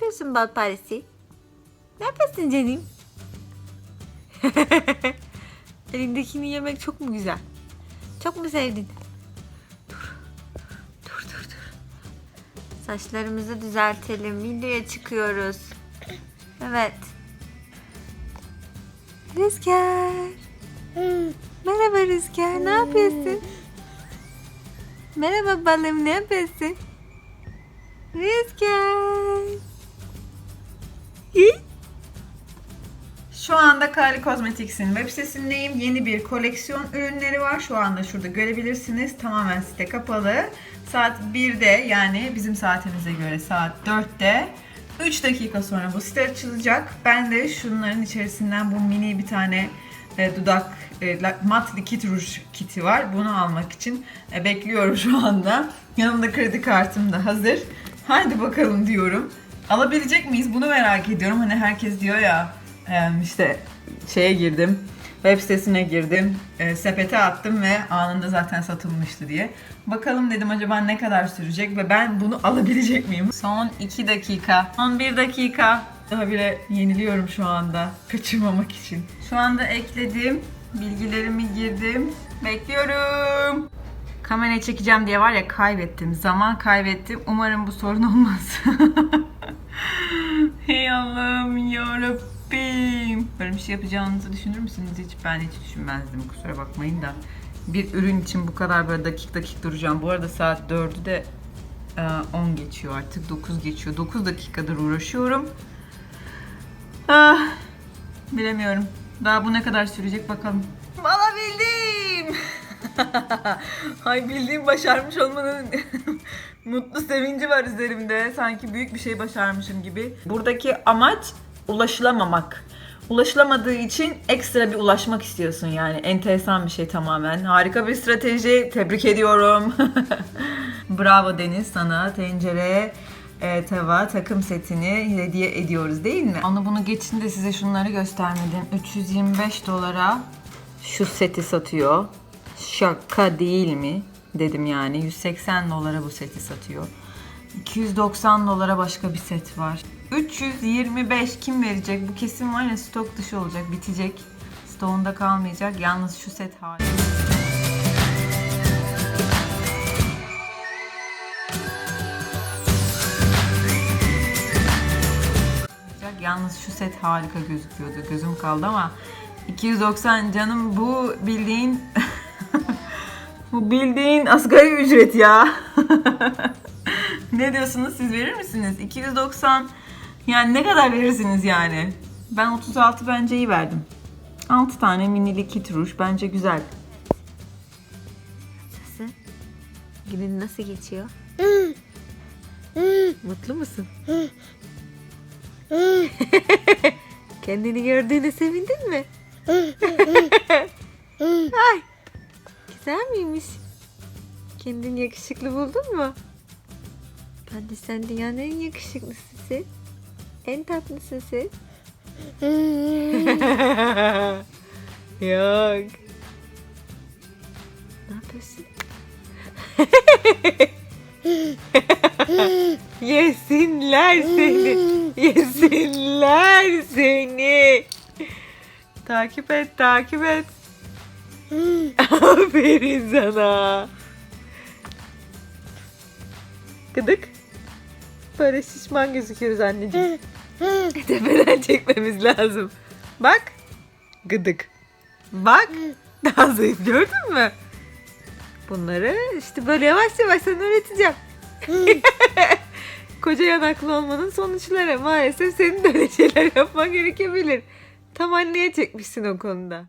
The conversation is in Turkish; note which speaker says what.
Speaker 1: yapıyorsun bal paresi? Ne yapıyorsun canım? Elindekini yemek çok mu güzel? Çok mu sevdin? Dur. Dur dur dur. Saçlarımızı düzeltelim. Videoya çıkıyoruz. Evet. Rüzgar. Merhaba Rüzgar. Ne yapıyorsun? Merhaba balım. Ne yapıyorsun? Rüzgar.
Speaker 2: Şu anda Kylie Cosmetics'in web sitesindeyim. Yeni bir koleksiyon ürünleri var. Şu anda şurada görebilirsiniz. Tamamen site kapalı. Saat 1'de yani bizim saatimize göre saat 4'te 3 dakika sonra bu site açılacak. Ben de şunların içerisinden bu mini bir tane e, dudak e, mat likit ruj kiti var. Bunu almak için e, bekliyorum şu anda. Yanımda kredi kartım da hazır. Haydi bakalım diyorum. Alabilecek miyiz? Bunu merak ediyorum. Hani herkes diyor ya e, işte şeye girdim. Web sitesine girdim. e, sepete attım ve anında zaten satılmıştı diye. Bakalım dedim acaba ne kadar sürecek ve ben bunu alabilecek miyim? Son 2 dakika. Son 1 dakika. Daha bile yeniliyorum şu anda. Kaçırmamak için. Şu anda ekledim. Bilgilerimi girdim. Bekliyorum. Kamerayı çekeceğim diye var ya kaybettim. Zaman kaybettim. Umarım bu sorun olmaz. Allah'ım yarabbim. Böyle bir şey yapacağınızı düşünür müsünüz hiç? Ben hiç düşünmezdim kusura bakmayın da. Bir ürün için bu kadar böyle dakik dakik duracağım. Bu arada saat 4'ü de e, 10 geçiyor artık. 9 geçiyor. 9 dakikadır uğraşıyorum. Ah, bilemiyorum. Daha bu ne kadar sürecek bakalım. Alabildim. Ay bildiğim başarmış olmanın mutlu sevinci var üzerimde. Sanki büyük bir şey başarmışım gibi. Buradaki amaç ulaşılamamak. Ulaşılamadığı için ekstra bir ulaşmak istiyorsun yani. Enteresan bir şey tamamen. Harika bir strateji. Tebrik ediyorum. Bravo Deniz sana tencere, e, tava, takım setini hediye ediyoruz değil mi? Onu bunu geçin de size şunları göstermedim. 325 dolara şu seti satıyor. Şaka değil mi? Dedim yani. 180 dolara bu seti satıyor. 290 dolara başka bir set var. 325 kim verecek? Bu kesin var ya stok dışı olacak, bitecek. Stoğunda kalmayacak. Yalnız şu set hariç. Yalnız şu set harika gözüküyordu. Gözüm kaldı ama 290 canım bu bildiğin bu bildiğin asgari ücret ya. ne diyorsunuz siz verir misiniz? 290 yani ne kadar verirsiniz yani? Ben 36 bence iyi verdim. 6 tane minili kit ruj bence güzel.
Speaker 1: Nasıl? Günün nasıl geçiyor? Mutlu musun? Kendini gördüğüne sevindin mi? Ay, güzel miymiş? Kendini yakışıklı buldun mu? Ben de sen dünyanın en yakışıklısısın. En tatlısısın. Yok. Ne yapıyorsun? Yesinler seni. Yesinler seni. Takip et, takip et. Aferin sana. Gıdık. Böyle şişman gözüküyoruz anneciğim. Tepeden çekmemiz lazım. Bak. Gıdık. Bak. Daha zayıf gördün mü? Bunları işte böyle yavaş yavaş sana öğreteceğim. Koca yanaklı olmanın sonuçları. Maalesef senin de öyle şeyler yapman gerekebilir. Tam anneye çekmişsin o konuda.